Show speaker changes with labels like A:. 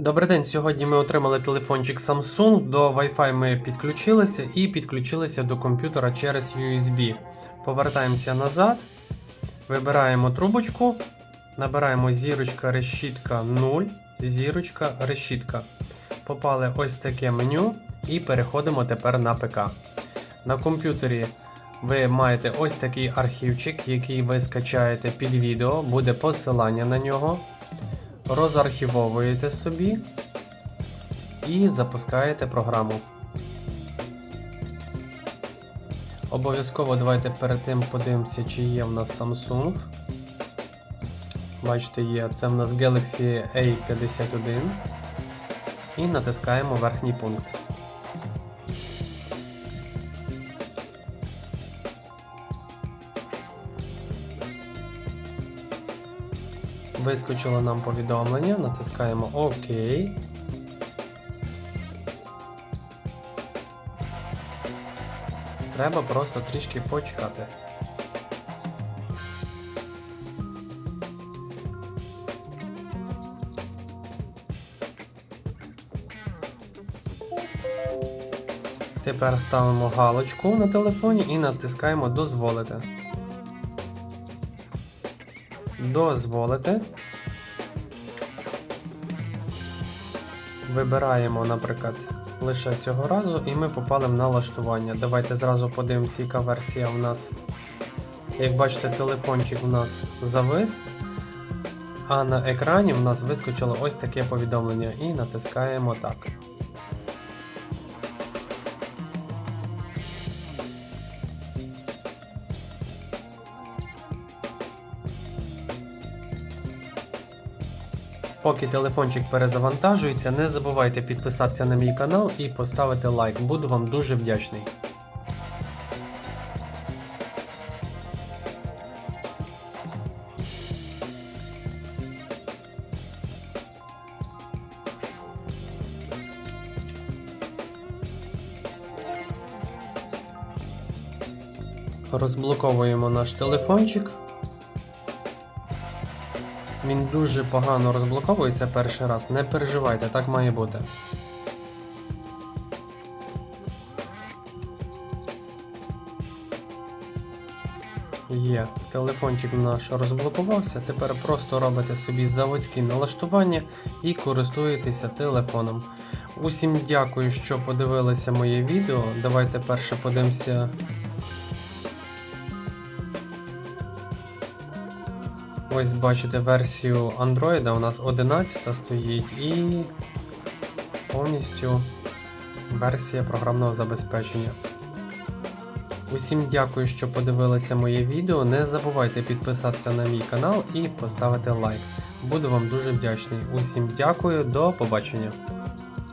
A: Добрий день. Сьогодні ми отримали телефончик Samsung. До Wi-Fi ми підключилися і підключилися до комп'ютера через USB. Повертаємося назад, вибираємо трубочку, набираємо зірочка решітка 0, зірочка решітка. Попали ось таке меню і переходимо тепер на ПК. На комп'ютері ви маєте ось такий архівчик, який ви скачаєте під відео, буде посилання на нього розархівовуєте собі і запускаєте програму. Обов'язково давайте перед тим подивимося, чи є в нас Samsung. Бачите, є. Це в нас Galaxy A51. І натискаємо верхній пункт. Вискочило нам повідомлення, натискаємо ОК. Треба просто трішки почекати. Тепер ставимо галочку на телефоні і натискаємо Дозволити. Дозволити. Вибираємо, наприклад, лише цього разу, і ми попали в налаштування. Давайте зразу подивимося, яка версія в нас. Як бачите, телефончик у нас завис, а на екрані в нас вискочило ось таке повідомлення. І натискаємо так. Поки телефончик перезавантажується, не забувайте підписатися на мій канал і поставити лайк. Буду вам дуже вдячний. Розблоковуємо наш телефончик. Він дуже погано розблоковується перший раз. Не переживайте, так має бути. Є, телефончик наш розблокувався. Тепер просто робите собі заводські налаштування і користуєтеся телефоном. Усім дякую, що подивилися моє відео. Давайте перше подивимося. Ось бачите версію Android, у нас 11 стоїть і повністю версія програмного забезпечення. Усім дякую, що подивилися моє відео. Не забувайте підписатися на мій канал і поставити лайк. Буду вам дуже вдячний. Усім дякую, до побачення.